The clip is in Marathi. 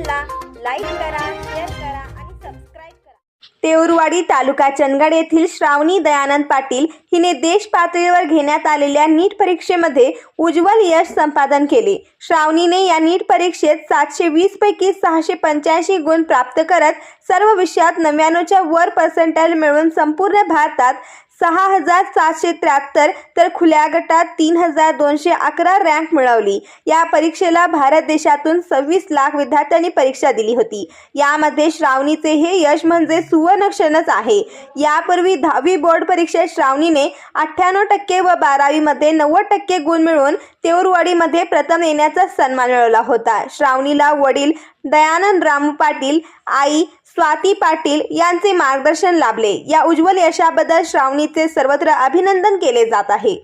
चॅनलला लाईक करा शेअर करा आणि सबस्क्राईब करा. तेऊरवाडी तालुका चंदगड येथील श्रावणी दयानंद पाटील हिने देश पातळीवर घेण्यात आलेल्या नीट परीक्षेमध्ये उज्ज्वल यश संपादन केले. श्रावणीने या नीट परीक्षेत सातशे वीस पैकी सहाशे पंच्याऐंशी गुण प्राप्त करत सर्व विषयात नव्याण्णवच्या वर पर्सेंटाईल मिळवून संपूर्ण भारतात सहा हजार सातशे त्र्याहत्तर तर खुल्या गटात तीन हजार दोनशे अकरा रँक मिळवली. या परीक्षेला भारत देशातून सव्वीस लाख विद्यार्थ्यांनी परीक्षा दिली होती. यामध्ये श्रावणीचे हे यश म्हणजे सुवर्णक्षणच आहे. यापूर्वी दहावी बोर्ड परीक्षेत श्रावणीने अठ्ठ्याण्णव टक्के व बारावीमध्ये नव्वद टक्के गुण मिळवून तेऊरवाडीमध्ये प्रथम येण्याचा सन्मान मिळवला होता. श्रावणीला वडील दयानंद रामू पाटील आई स्वाती पाटील यांचे मार्गदर्शन लाभले. या उज्ज्वल यशाबद्दल श्रावणीचे सर्वत्र अभिनंदन केले जात आहे.